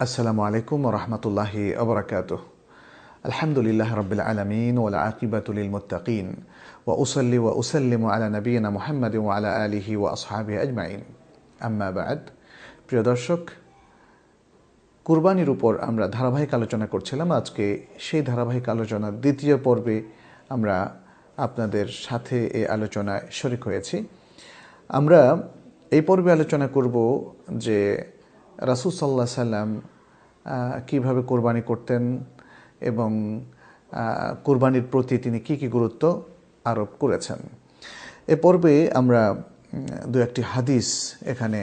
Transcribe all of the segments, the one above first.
আসসালামু আলাইকুম রহমতুল্লাহি আবরাকাত আলহামদুলিল্লাহ রবিল আলমিন ওলা আকিবাতুল মুতাকিন ওয়া উসল্লি ওয়া উসাল্লিম আলা নবীনা মুহাম্মদ ওয়া আলা আলিহি ওয়া আসহাবি আজমাইন আম্মা বাদ প্রিয় দর্শক কুরবানির উপর আমরা ধারাবাহিক আলোচনা করছিলাম। আজকে সেই ধারাবাহিক আলোচনার দ্বিতীয় পর্বে আমরা আপনাদের সাথে এই আলোচনায় শরিক হয়েছি। আমরা এই পর্বে আলোচনা করব যে রাসুল সাল্লাহ সাল্লাম কীভাবে কোরবানি করতেন এবং কোরবানির প্রতি তিনি কি কি গুরুত্ব আরোপ করেছেন। এ পর্বে আমরা দু একটি হাদিস এখানে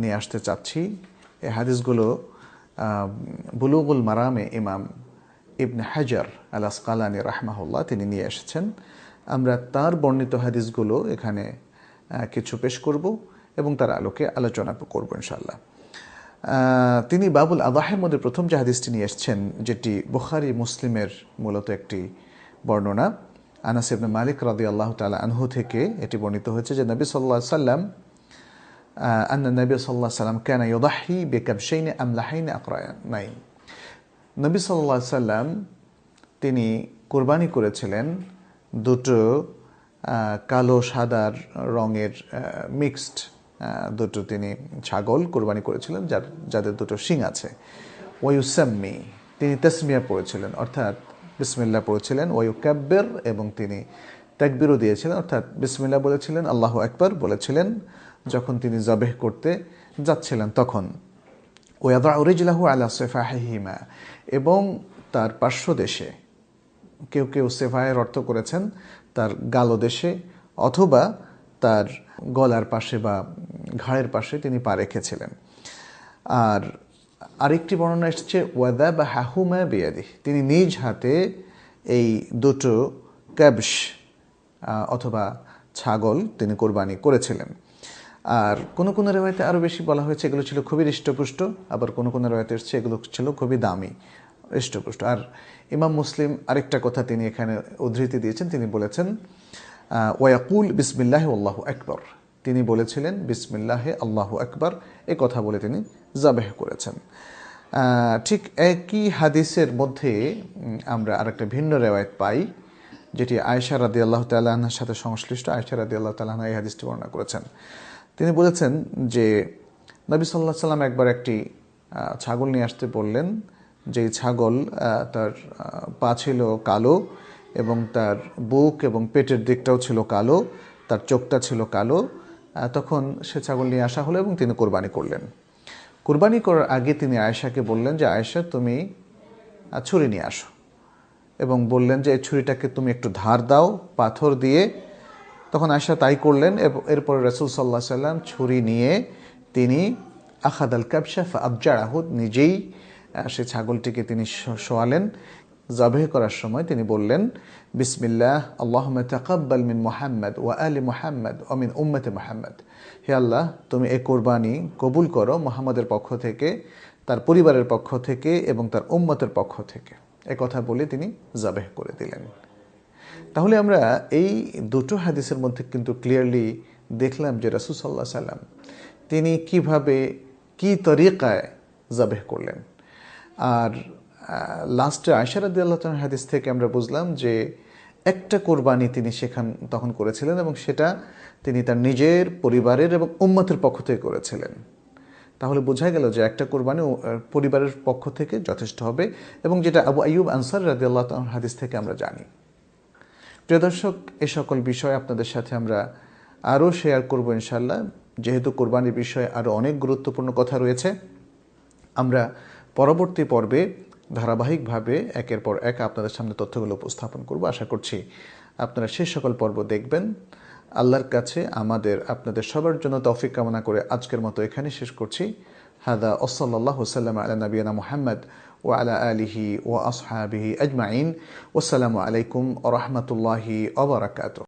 নিয়ে আসতে চাচ্ছি। এই হাদিসগুলো বুলুগুল মারামে ইমাম ইবনে হাজার আল আসকালানি রাহমাহুল্লাহ তিনি নিয়ে এসেছেন। আমরা তার বর্ণিত হাদিসগুলো এখানে কিছু পেশ করব এবং তার আলোকে আলোচনা করব ইনশাল্লাহ তিনি বাবুল আদাহের মধ্যে প্রথম যে হাদিসটি নিয়ে এসছেন, যেটি বুখারি মুসলিমের মূলত একটি বর্ণনা। আনাস ইবনে মালিক রাদি আল্লাহ তালা আনহু থেকে এটি বর্ণিত হয়েছে যে নবী সাল্লাহ সাল্লাম আন্না নবী সাল্লাহ সাল্লাম কেন ইউদাহি বেকাবশাইনে আমলাহাইনে আকরায়নাইন নবী সাল্লাহ সাল্লাম তিনি কোরবানি করেছিলেন দুটো কালো সাদার রঙের মিক্সড দুটো তিনি ছাগল কোরবানি করেছিলেন, যার, যাদের দুটো শিং আছে। ওয়ুসাম্মি তিনি তসমিয়া পড়েছিলেন, অর্থাৎ বিসমিল্লা পড়েছিলেন ওয়ু ক্যাব্বের এবং তিনি তাকবিরও দিয়েছিলেন, অর্থাৎ বিসমিল্লা বলেছিলেন, আল্লাহ একবার বলেছিলেন। যখন তিনি জবেহ করতে যাচ্ছিলেন তখন। ওয়াদা উরিজলাহু আলা সেফাহিমা এবং তার পার্শ্ব দেশে, কেউ কেউ সেফায়ের অর্থ করেছেন তার গালো দেশে, অথবা তার গলার পাশে বা ঘাড়ের পাশে তিনি পা রেখেছিলেন। আর আরেকটি বর্ণনা এসেছে ওয়াদা বা হাহুমা বেয়াদি তিনি নিজ হাতে এই দুটো ক্যাবস অথবা ছাগল তিনি কোরবানি করেছিলেন। আর কোনো কোনো রেওয়ায়তে আরও বেশি বলা হয়েছে, এগুলো ছিল খুবই হৃষ্টপুষ্ট, আবার কোনো কোনো রেওয়ায়তে এসছে, এগুলো ছিল খুবই দামি, হৃষ্টপুষ্ট। আর ইমাম মুসলিম আরেকটা কথা তিনি এখানে উদ্ধৃতি দিয়েছেন, তিনি বলেছেন ওয়াকুল বিসমিল্লাহ আল্লাহ আকবর। তিনি বলেছিলেন, বিসমিল্লাহে আল্লাহ আকবর, এ কথা বলে তিনি জাবেহ করেছেন। ঠিক একই হাদিসের মধ্যে আমরা আরেকটা ভিন্ন রেওয়ায়ত পাই, যেটি আয়সা রাদি আল্লাহ তাল্লাহার সাথে সংশ্লিষ্ট আয়সা রাদি আল্লাহ তাল্লাহ এই হাদিসটি বর্ণনা করেছেন। তিনি বলেছেন যে নবী সাল্লাহ সাল্লাম একবার একটি ছাগল নিয়ে আসতে বললেন। যেই ছাগল তার পা ছিল কালো এবং তার বুক এবং পেটের দিকটাও ছিল কালো, তার চোখটা ছিল কালো তখন সে ছাগল নিয়ে আসা হলো এবং তিনি কোরবানি করলেন। কোরবানি করার আগে তিনি আয়েশাকে বললেন যে, আয়েশা, তুমি ছুরি নিয়ে আসো। এবং বললেন যে, এই ছুরিটাকে তুমি একটু ধার দাও, পাথর দিয়ে তখন আয়সা তাই করলেন এরপর রসুল সাল্লাহ সাল্লাম ছুরি নিয়ে তিনি আখাদ আল কাবশাফ আবজারাহুদ নিজেই সে ছাগলটিকে তিনি শোয়ালেন। জবেহ করার সময় তিনি বললেন, বিসমিল্লাহ আল্লাহ তাকাব্বাল মিন মোহাম্মদ ওয়া আলী মোহাম্মদ ও মিন উম্মতে মোহাম্মদ। হে আল্লাহ, তুমি এ কোরবানি কবুল করো মোহাম্মদের পক্ষ থেকে, তার পরিবারের পক্ষ থেকে এবং তার উম্মতের পক্ষ থেকে। কথা বলে তিনি জবেহ করে দিলেন। তাহলে আমরা এই দুটো হাদিসের মধ্যে কিন্তু ক্লিয়ারলি দেখলাম যে রাসুল সাল্লাহ সাল্লাম, তিনি কীভাবে, কি তরিকায় জবেহ করলেন। আর লাস্টে আয়সারাদি আল্লাহ হাদিস থেকে আমরা বুঝলাম যে একটা কোরবানি তিনি সেখান, তখন করেছিলেন এবং সেটা তিনি তার নিজের পরিবারের এবং উম্মতের পক্ষ থেকে করেছিলেন। তাহলে বোঝা গেল যে একটা কোরবানি পরিবারের পক্ষ থেকে যথেষ্ট হবে এবং যেটা আবু আইয়ুব আনসার রাদি আল্লাহ হাদিস থেকে আমরা জানি। প্রিয় দর্শক, এ সকল বিষয় আপনাদের সাথে আমরা আরও শেয়ার করব ইনশাল্লাহ যেহেতু কোরবানির বিষয়ে আরও অনেক গুরুত্বপূর্ণ কথা রয়েছে, আমরা পরবর্তী পর্বে ধারাবাহিকভাবে একের পর এক আপনাদের সামনে তথ্যগুলো উপস্থাপন করব। আশা করছি আপনারা সে সকল পর্ব দেখবেন। আল্লাহর কাছে, আমাদের, আপনাদের সবার জন্য তৌফিক কামনা করে আজকের মতো এখানে শেষ করছি। হাদা ওসল্লাহ ওসাল্লাম আলা নবীনা মোহাম্মদ وعلى آله وأصحابه أجمعين. والسلام عليكم ورحمة الله وبركاته.